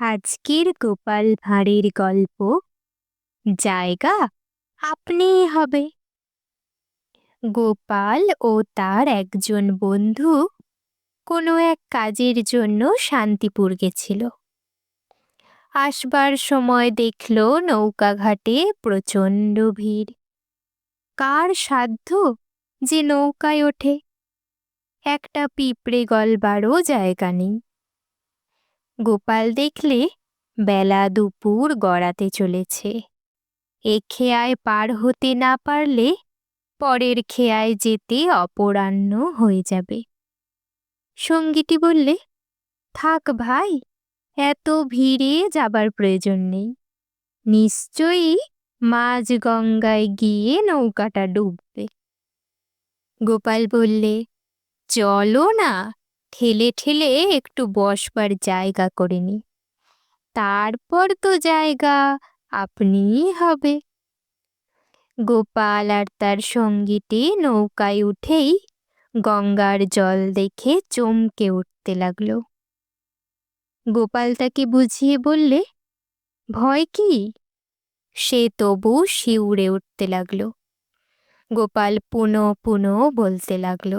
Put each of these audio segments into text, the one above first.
আজকের গোপাল ভাঁড়ের গল্প। জায়গা আপনিই হবে। গোপাল ও তার একজন বন্ধু কোনো এক কাজের জন্য শান্তিপুর গেছিল। আসবার সময় দেখল নৌকাঘাটে প্রচণ্ড ভিড়। কার সাধ্য যে নৌকায় ওঠে? একটা পিঁপড়ে গলবারও জায়গা নেই। গোপাল দেখলে বেলা দুপুর গড়াতে চলেছে। এ খেয়ায় পার হতে না পারলে পরের খেয়ায় যেতে অপরাহ্ন হয়ে যাবে। সঙ্গীটি বললে, থাক ভাই, এত ভিড়ে যাবার প্রয়োজন নেই। নিশ্চয়ই মাঝ গঙ্গায় গিয়ে নৌকাটা ডুববে। গোপাল বললে, চলো না ঠেলে ঠেলে একটু বসবার জায়গা করে নি তারপর তো জায়গা আপনিই হবে। গোপাল আর তার সঙ্গীটি নৌকায় উঠেই গঙ্গার জল দেখে চমকে উঠতে লাগল। গোপাল তাকে বুঝিয়ে বললে, ভয় কি? সে তবু শিউরে উঠতে লাগল। গোপাল পুনঃ পুনঃ বলতে লাগল,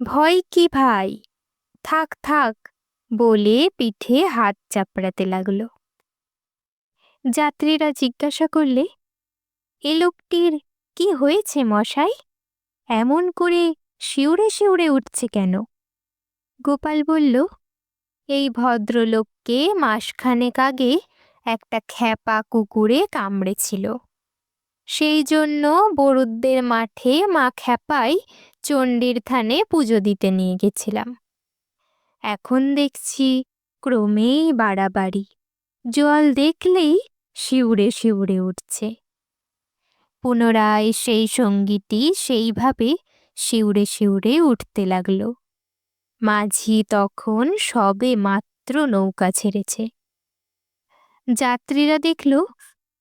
ভয় কি ভাই? থাক থাক, বলে পিঠে হাত চাপড়াতে লাগল। যাত্রীরা জিজ্ঞাসা করলে, এ লোকটির কি হয়েছে মশাই? এমন করে শিউরে শিউরে উঠছে কেন? গোপাল বলল, এই ভদ্রলোককে মাসখানেক আগে একটা খ্যাপা কুকুরে কামড়েছিল। সেই জন্য বরুদ্দের মাঠে মা খ্যাপাই চণ্ডীর থানে পুজো দিতে নিয়ে গেছিলাম। এখন দেখছি ক্রমেই বাড়াবাড়ি। জল দেখলেই শিউরে শিউরে উঠছে। পুনরায় সেই সঙ্গীটি সেইভাবে শিউরে শিউরে উঠতে লাগল। মাঝি তখন সবে মাত্র নৌকা ছেড়েছে। যাত্রীরা দেখল,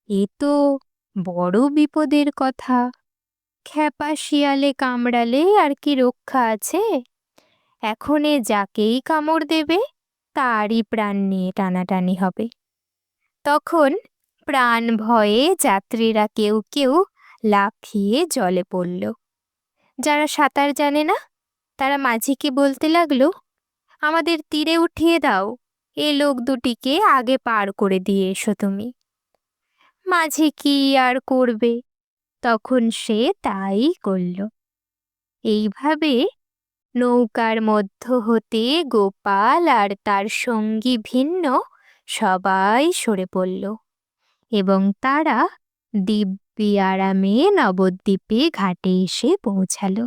এ তো বড় বিপদের কথা। খ্যাপা শিয়ালে কামড়ালে আর কি রক্ষা আছে? এখনে যাকেই কামড় দেবে, তারই প্রাণ নিয়ে টানাটানি হবে। তখন প্রাণ ভয়ে যাত্রীরা কেউ কেউ লাফিয়ে জলে পড়ল। যারা সাঁতার জানে না, তারা মাঝিকে বলতে লাগল, আমাদের তীরে উঠিয়ে দাও, এ লোক দুটিকে আগে পার করে দিয়ে এসো তুমি। মাঝি কি আর করবে? তখন সে তাই করল। এইভাবে নৌকার মধ্য হতে গোপাল আর তার সঙ্গী ভিন্ন সবাই সরে পড়ল এবং তারা দিব্যি আরামে নবদ্বীপে ঘাটে এসে পৌঁছালো।